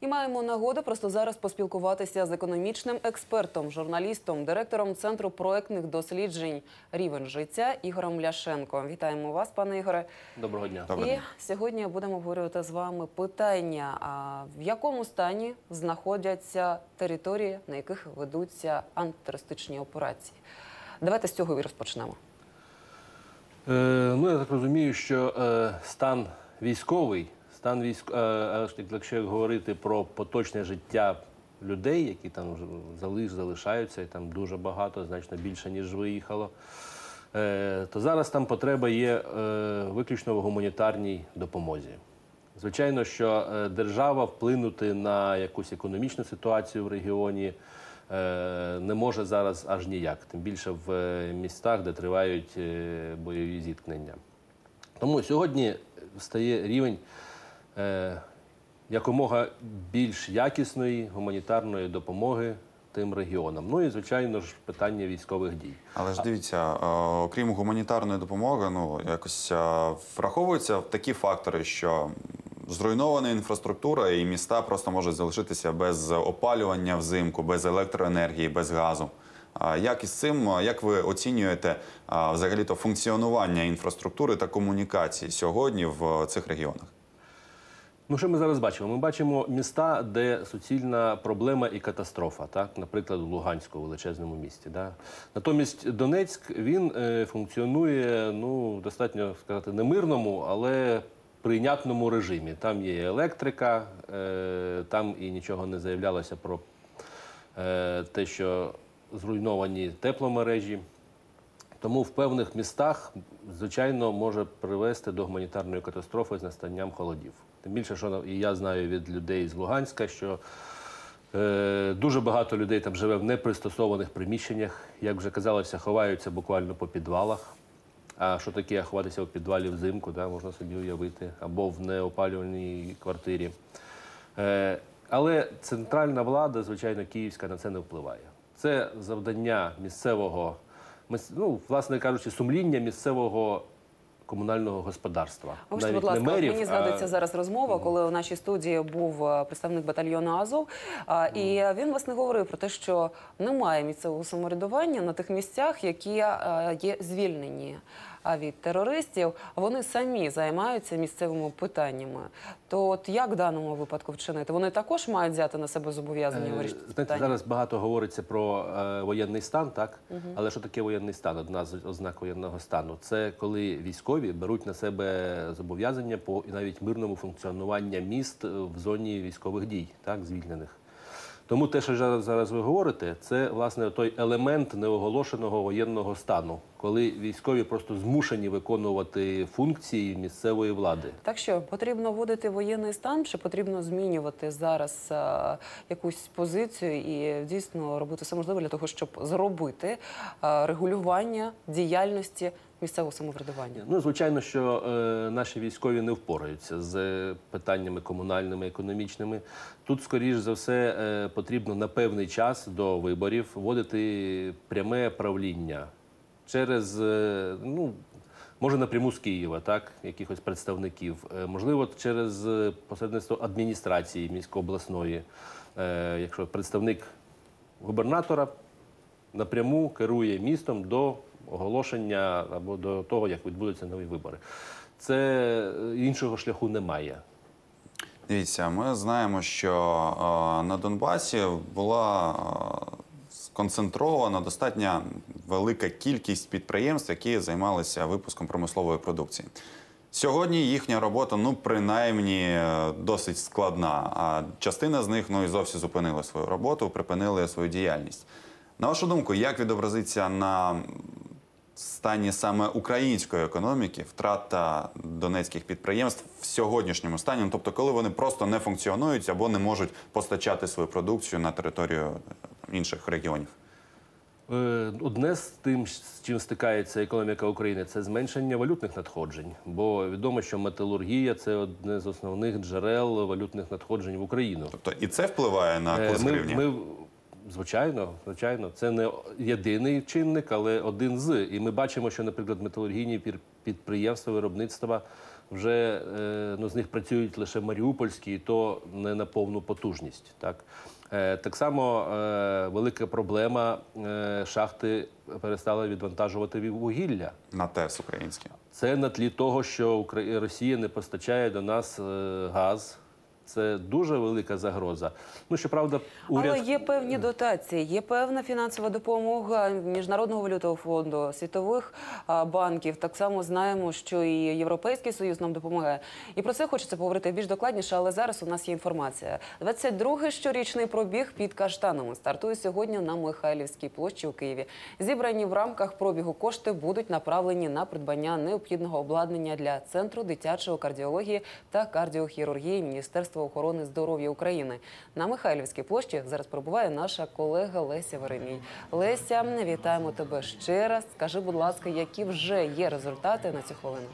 І маємо нагоду просто зараз поспілкуватися з економічним експертом, журналістом, директором центру проектних досліджень Рівень життя Ігорем Ляшенко. Вітаємо вас, пане Ігоре. Доброго дня. Доброго І сьогодні будемо обговорювати з вами питання: а в якому стані знаходяться території, на яких ведуться антитерористичні операції. Давайте з цього і розпочнемо. Е, ну, я так розумію, що е, стан військовий, стан військ, е, е, якщо говорити про поточне життя людей, які там залиш, залишаються, і там дуже багато, значно більше, ніж виїхало, е, то зараз там потреба є виключно в гуманітарній допомозі. Звичайно, що держава вплинути на якусь економічну ситуацію в регіоні не може зараз аж ніяк, тим більше в містах, де тривають бойові зіткнення. Тому сьогодні стає рівень якомога більш якісної гуманітарної допомоги тим регіонам. Ну і звичайно ж питання військових дій. Але ж дивіться, е, окрім гуманітарної допомоги, ну якось е, враховуються такі фактори, що зруйнована інфраструктура і міста просто можуть залишитися без опалювання взимку, без електроенергії, без газу. Як із цим, е, як ви оцінюєте е, взагалі-то функціонування інфраструктури та комунікації сьогодні в цих регіонах? Ну, що ми зараз бачимо? Ми бачимо міста, де суцільна проблема і катастрофа, так, наприклад, в Луганську, величезному місті. Да? Натомість Донецьк він е, функціонує ну, достатньо сказати, не мирному, але прийнятному режимі. Там є електрика, е, там і нічого не заявлялося про е, те, що зруйновані тепломережі. Тому в певних містах, звичайно, може привести до гуманітарної катастрофи з настанням холодів. Тим більше, що і я знаю від людей з Луганська, що е, дуже багато людей там живе в непристосованих приміщеннях. Як вже казалося, ховаються буквально по підвалах. А що таке ховатися у підвалі взимку, да, можна собі уявити, або в неопалювальній квартирі. Е, але центральна влада, звичайно, київська на це не впливає. Це завдання місцевого, ну, власне кажучи, сумління місцевого комунального господарства. Можете, будь ласка, мерів, мені а- зараз розмова, коли у нашій студії був е, представник батальйону Азов, і він власне говорив про те, що немає місцевого самоврядування на тих місцях, які е, є звільнені а, від терористів. Вони самі займаються місцевими питаннями. То от як в даному випадку вчинити? Вони також мають взяти на себе зобов'язання Е, вирішити питання? зараз багато говориться про е, воєнний стан, так? Але що таке воєнний стан? Одна з ознак воєнного стану це коли військові беруть на себе зобов'язання по навіть мирному функціонуванню міст в зоні військових дій, так, звільнених. Тому те, що зараз, ви говорите, це власне той елемент неоголошеного воєнного стану, коли військові просто змушені виконувати функції місцевої влади. Так що потрібно вводити воєнний стан, чи потрібно змінювати зараз е, якусь позицію і дійсно робити все можливе для того, щоб зробити е, регулювання діяльності місцевого самоврядування? Ну, звичайно, що е, наші військові не впораються з питаннями комунальними, економічними. Тут, скоріш за все, е, потрібно на певний час до виборів вводити пряме правління через, е, ну, може, напряму з Києва, так, якихось представників, Е, можливо, через е, посередництво адміністрації міськообласної, е, якщо представник губернатора напряму керує містом до оголошення або до того, як відбудуться нові вибори. Це е, іншого шляху немає. Дивіться, ми знаємо, що е, на Донбасі була е, сконцентрована достатньо велика кількість підприємств, які займалися випуском промислової продукції. Сьогодні їхня робота, ну принаймні, досить складна. А частина з них ну і зовсім зупинила свою роботу, припинили свою діяльність. На вашу думку, як відобразиться на стані саме української економіки втрата донецьких підприємств в сьогоднішньому стані, ну, тобто, коли вони просто не функціонують або не можуть постачати свою продукцію на територію е, інших регіонів. Е, Одне з тим, з чим стикається економіка України, це зменшення валютних надходжень. Бо відомо, що металургія це одне з основних джерел валютних надходжень в Україну. Тобто і це впливає на Е, курс Ми, гривні? ми, звичайно, звичайно, це не єдиний чинник, але один з. І ми бачимо, що, наприклад, металургійні підприємства, виробництва вже е, ну, з них працюють лише маріупольські, і то не на повну потужність. Так, Е, так само е, велика проблема шахти перестали відвантажувати ві- вугілля. На ТЕС українське. Це на тлі того, що Росія не постачає до нас газ. Це дуже велика загроза. Ну щоправда, уряд Але є певні дотації, є певна фінансова допомога Міжнародного валютного фонду, світових банків. Так само знаємо, що і Європейський Союз нам допомагає. І про це хочеться поговорити більш докладніше, але зараз у нас є інформація. 22-й щорічний пробіг під каштанами стартує сьогодні на Михайлівській площі у Києві. Зібрані в рамках пробігу кошти будуть направлені на придбання необхідного обладнання для центру дитячої кардіології та кардіохірургії Міністерства охорони здоров'я України. На Михайлівській площі зараз перебуває наша колега Леся Веремій. Леся, вітаємо тебе ще раз. Скажи, будь ласка, які вже є результати на цю хвилину?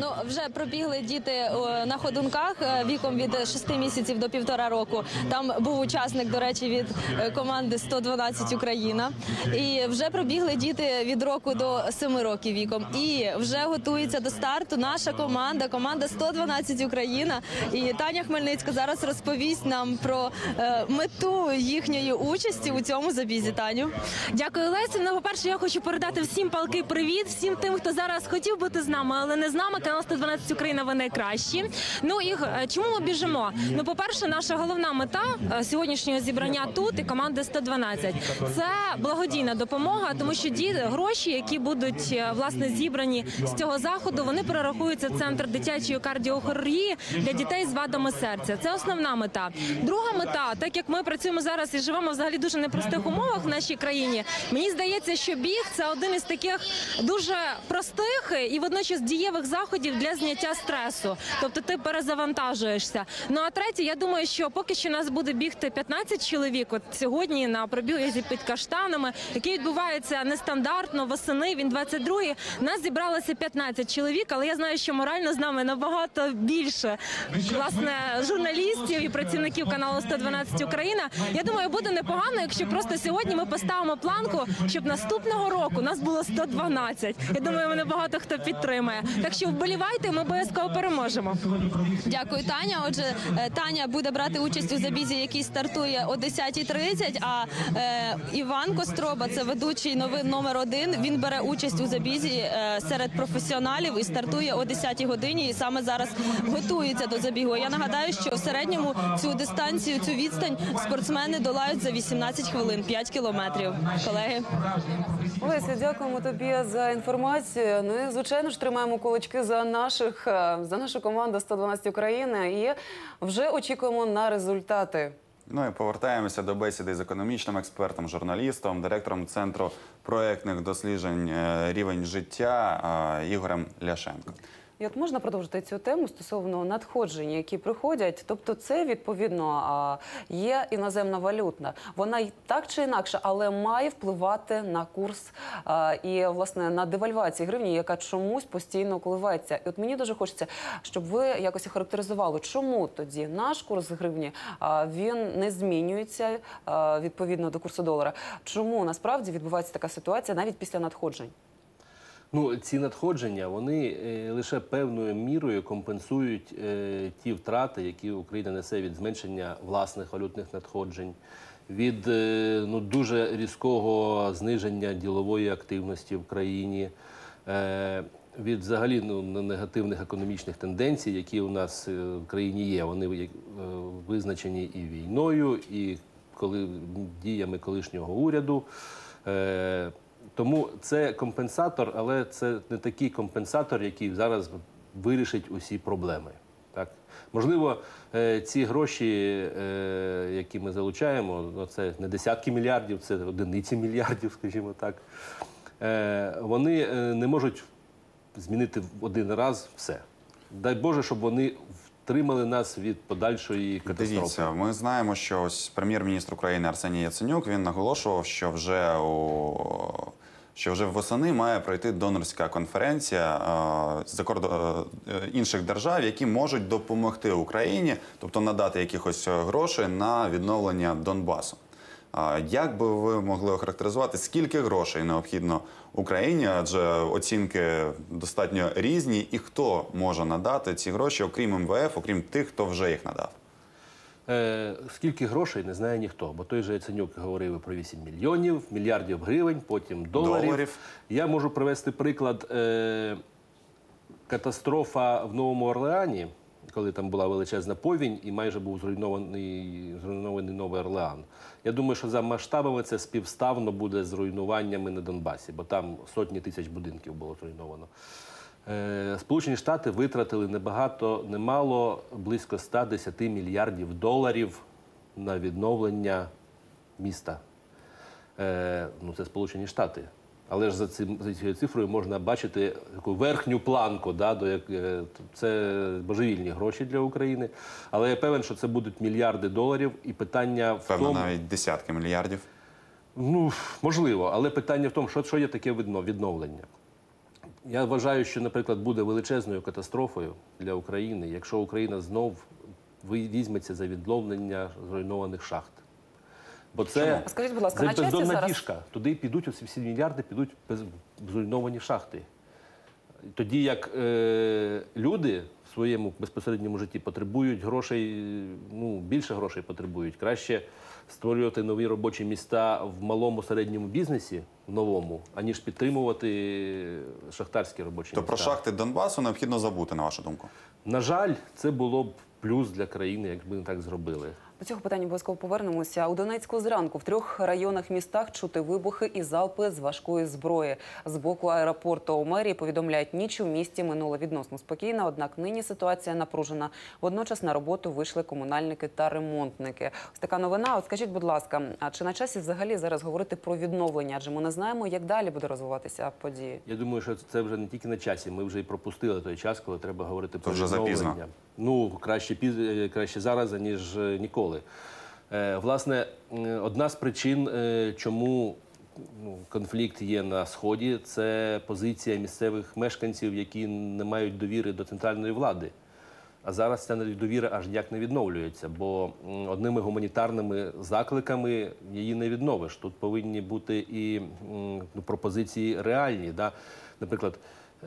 Ну вже пробігли діти на ходунках е, віком від 6 місяців до півтора року. Там був учасник, до речі, від е, команди 112 Україна. І вже пробігли діти від року до 7 років віком. І вже готується до старту наша команда, команда 112 Україна. І Таня Хмельницька зараз розповість нам про е, мету їхньої участі у цьому забізі. Таню. Дякую, Лесю. Ну, по-перше, я хочу передати всім палки привіт, всім тим, хто зараз хотів бути з нами, але не з нами. Канал 112 Україна ви найкращі. Ну і е, чому ми біжимо? Ну, по-перше, наша головна мета е, сьогоднішнього зібрання тут і команди 112 – це благодійна допомога, тому що гроші, які будуть е, власне зібрані з цього заходу, вони перерахуються в центр дитячої кардіохірургії для дітей з вадами серця. Це основна мета. Друга мета, так як ми працюємо зараз і живемо взагалі дуже непростих умовах в нашій країні. Мені здається, що біг це один із таких дуже простих і водночас дієвих заходів для зняття стресу. Тобто ти перезавантажуєшся. Ну а третє, я думаю, що поки що нас буде бігти 15 чоловік. От сьогодні на пробігі під каштанами, який відбувається нестандартно восени. Він 22-й. Нас зібралося 15 чоловік, але я знаю, що морально з нами набагато більше власне журналістів і працівників каналу 112 Україна. Я думаю, буде непогано, якщо просто сьогодні ми поставимо планку, щоб наступного року нас було 112. Я думаю, мене багато хто підтримає. Так що вболівайте, ми обов'язково переможемо. Дякую, Таня. Отже, е, Таня буде брати участь у забізі, який стартує о 10.30, А е, Іван Костроба, це ведучий новин номер один. Він бере участь у забізі е, серед професіоналів і стартує о 10 годині. І саме зараз готується до забігу. Я нагадаю, що у середньому цю дистанцію, цю відстань спортсмени долають за 18 хвилин, 5 кілометрів. Колеги. Леся, дякуємо тобі за інформацію. Ну і звичайно ж тримаємо кулачки за наших е, за нашу команду 112 України і вже очікуємо на результати. Ну і повертаємося до бесіди з економічним експертом, журналістом, директором центру проектних досліджень е, рівень життя е, Ігорем Ляшенко. І от можна продовжити цю тему стосовно надходжень, які приходять. Тобто, це відповідно є іноземна валютна. Вона й так чи інакше, але має впливати на курс і власне на девальвацію гривні, яка чомусь постійно коливається. І от мені дуже хочеться, щоб ви якось охарактеризували, чому тоді наш курс гривні він не змінюється відповідно до курсу долара. Чому насправді відбувається така ситуація навіть після надходжень? Ну, ці надходження вони е, лише певною мірою компенсують е, ті втрати, які Україна несе від зменшення власних валютних надходжень, від е, ну, дуже різкого зниження ділової активності в країні, від взагалі ну, негативних економічних тенденцій, які у нас в країні є. Вони визначені і війною, і коли діями колишнього уряду. Тому це компенсатор, але це не такий компенсатор, який зараз вирішить усі проблеми. Так? Можливо, е, ці гроші, е, які ми залучаємо, ну, це не десятки мільярдів, це одиниці мільярдів, скажімо так. Е, Вони не можуть змінити в один раз все. Дай Боже, щоб вони втримали нас від подальшої катастрофи. Дивіться, ми знаємо, що ось прем'єр-міністр України Арсеній Яценюк він наголошував, що вже у що вже восени має пройти донорська конференція е, кордо- е, інших держав, які можуть допомогти Україні, тобто надати якихось грошей на відновлення Донбасу. Як би ви могли охарактеризувати, скільки грошей необхідно Україні? Адже оцінки достатньо різні, і хто може надати ці гроші, окрім МВФ, окрім тих, хто вже їх надав? Е, скільки грошей не знає ніхто, бо той же Яценюк говорив про 8 мільйонів, мільярдів гривень, потім доларів. Доларів. Я можу привести приклад е, катастрофа в Новому Орлеані, коли там була величезна повінь і майже був зруйнований, зруйнований Новий Орлеан. Я думаю, що за масштабами це співставно буде з руйнуваннями на Донбасі, бо там сотні тисяч будинків було зруйновано. Е, Сполучені Штати витратили небагато, немало, близько 110 мільярдів доларів на відновлення міста. Е, ну, це Сполучені Штати. Але ж за, цим, за цією цифрою можна бачити таку верхню планку, да, до як, е, це божевільні гроші для України. Але я певен, що це будуть мільярди доларів, і питання в Певно, тому, навіть десятки мільярдів. Ну, можливо, але питання в тому, що, що є таке відновлення. Я вважаю, що, наприклад, буде величезною катастрофою для України, якщо Україна знов візьметься за відновлення зруйнованих шахт. Бо це А скажіть, будь ласка, це на часі бездонна зараз- діжка. Туди підуть оці всі мільярди, підуть без зруйновані шахти. Тоді як е, люди в своєму безпосередньому житті потребують грошей, ну більше грошей потребують. Краще створювати нові робочі міста в малому середньому бізнесі, в новому, аніж підтримувати шахтарські робочі То міста. про шахти Донбасу необхідно забути, на вашу думку. На жаль, це було б плюс для країни, якби ми так зробили. До цього питання обов'язково повернемося. У Донецьку зранку в трьох районах містах чути вибухи і залпи з важкої зброї. З боку аеропорту у мерії повідомляють, ніч у місті минула відносно спокійно. Однак нині ситуація напружена. Водночас на роботу вийшли комунальники та ремонтники. Ось така новина. От скажіть, будь ласка, а чи на часі взагалі зараз говорити про відновлення? Адже ми не знаємо, як далі буде розвиватися події. Я думаю, що це вже не тільки на часі. Ми вже і пропустили той час, коли треба говорити про вже відновлення. запізно. Ну краще е, краще зараз ніж е, ніколи. Е, власне, е, одна з причин, е, чому ну, конфлікт є на сході, це позиція місцевих мешканців, які не мають довіри до центральної влади. А зараз ця довіра аж ніяк не відновлюється, бо одними гуманітарними закликами її не відновиш. Тут повинні бути і ну, пропозиції реальні. Да? Наприклад,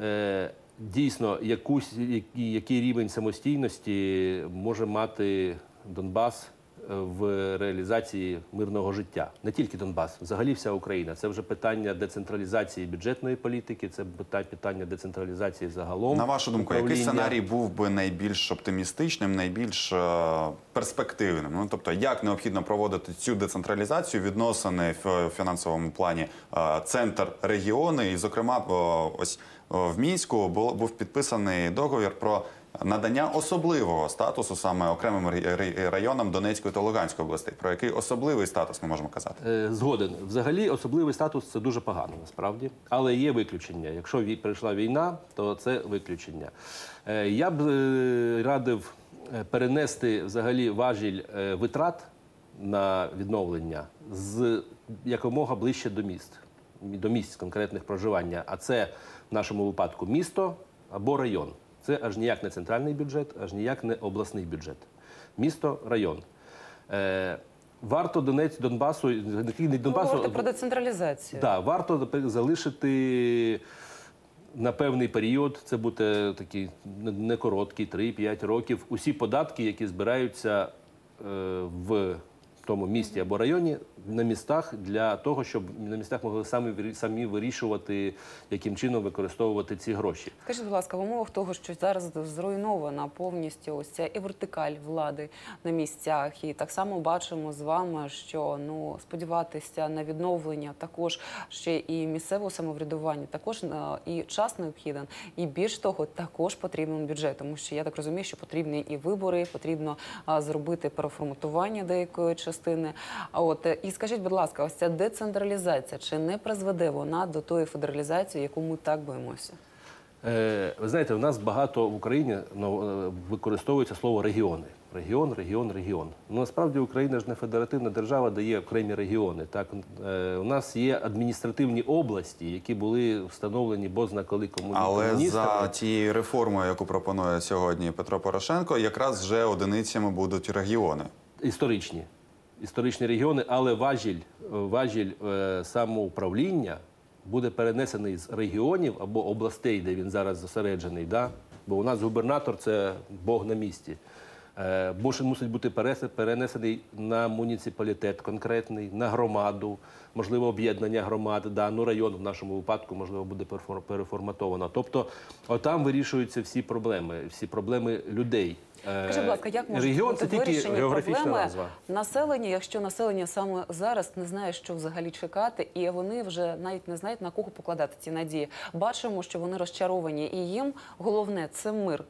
е, дійсно, якусь, який рівень самостійності може мати Донбас е, в реалізації мирного життя. Не тільки Донбас, взагалі вся Україна. Це вже питання децентралізації бюджетної політики, це питання децентралізації загалом. На вашу думку, який сценарій був би найбільш оптимістичним, найбільш е, перспективним? Ну тобто, як необхідно проводити цю децентралізацію відносини в фінансовому плані е, центр регіони, і, зокрема, ось в мінську бу- був підписаний договір про. Надання особливого статусу саме окремим ре- ре- районам Донецької та Луганської областей. Про який особливий статус ми можемо казати? Е, Згоден. Взагалі, особливий статус це дуже погано насправді, але є виключення. Якщо прийшла війна, то це виключення. Е, Я б е, радив перенести взагалі важіль витрат на відновлення з якомога ближче до міст, до місць конкретних проживання. А це в нашому випадку місто або район. Це аж ніяк не центральний бюджет, аж ніяк не обласний бюджет. Місто, район. Е, варто Донець Донбасу, не Ви Донбасу, говорите про децентралізацію. да, варто залишити на певний період, це буде такий не короткий, 3-5 років, усі податки, які збираються е, в тому місті або районі на містах для того, щоб на містах могли самі самі вирішувати, яким чином використовувати ці гроші. Скажіть, будь ласка, в умовах того, що зараз зруйнована повністю ось ця і вертикаль влади на місцях, і так само бачимо з вами, що ну сподіватися на відновлення також ще і місцевого самоврядування, також е, і час необхіден, і більш того, також потрібен бюджет, тому що я так розумію, що потрібні і вибори, потрібно зробити переформатування деякої частини. А от е, і скажіть, будь ласка, ось ця децентралізація чи не призведе вона до тої федералізації, яку ми так боїмося? Е, ви знаєте, у нас багато в Україні ну, е, використовується слово регіони. Регіон, регіон, регіон. Ну насправді Україна ж не федеративна держава, де є окремі регіони. Так е, у нас є адміністративні області, які були встановлені бозна коли кому Але комуністами. за тією реформою, яку пропонує сьогодні Петро Порошенко, якраз вже одиницями будуть регіони. історичні. Історичні регіони, але важіль, важіль е, самоуправління буде перенесений з регіонів або областей, де він зараз зосереджений. Да? Бо у нас губернатор це Бог на місці. Е, Бошин мусить бути перенесений на муніципалітет конкретний, на громаду, можливо, об'єднання громад, да, ну район в нашому випадку, можливо, буде перефор- переформатовано. Тобто, отам вирішуються всі проблеми, всі проблеми людей. Е, Скажи, будь ласка, як може регіон бути географічна проблеми назва. населення, якщо населення саме зараз не знає, що взагалі чекати, і вони вже навіть не знають на кого покладати ці надії. Бачимо, що вони розчаровані, і їм головне це мир.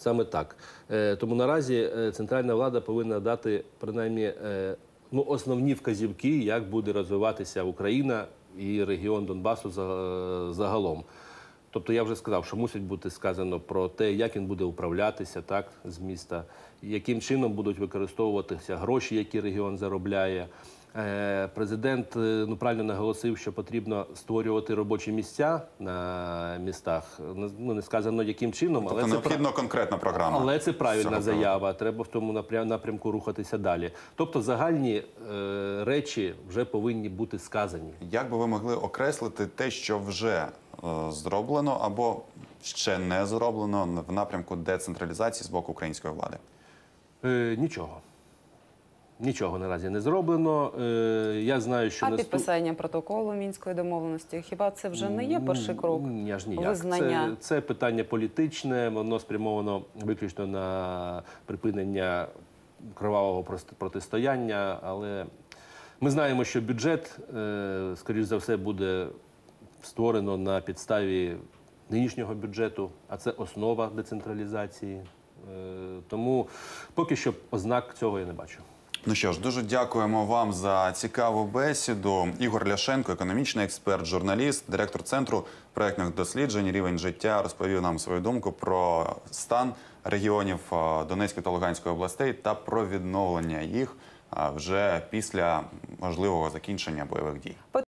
Саме так. Е, Тому наразі е, центральна влада повинна дати принаймні е, ну, основні вказівки, як буде розвиватися Україна і регіон Донбасу за- загалом. Тобто я вже сказав, що мусить бути сказано про те, як він буде управлятися так, з міста, яким чином будуть використовуватися гроші, які регіон заробляє. Е, Президент е, ну, правильно наголосив, що потрібно створювати робочі місця на містах. Ну, не сказано, яким чином, але Тобто це необхідна конкретна програма. але це правильна заява. Треба в тому напря- напрямку рухатися далі. Тобто загальні е, речі вже повинні бути сказані. Як би ви могли окреслити те, що вже е, зроблено або ще не зроблено в напрямку децентралізації з боку української влади? Е, нічого. Нічого наразі не зроблено. Е, я знаю, що А наступ- підписання протоколу мінської домовленості хіба це вже не є перший крок? Ні, аж ніяк. Визнання. Це, це питання політичне, воно спрямовано виключно на припинення кровавого прост- протистояння. Але ми знаємо, що бюджет, е, скоріш за все, буде створено на підставі нинішнього бюджету, а це основа децентралізації. Е, Тому поки що ознак цього я не бачу. Ну що ж, дуже дякуємо вам за цікаву бесіду. Ігор Ляшенко, економічний експерт, журналіст, директор центру проектних досліджень рівень життя, розповів нам свою думку про стан регіонів е, Донецької та Луганської областей та про відновлення їх е, вже після можливого закінчення бойових дій.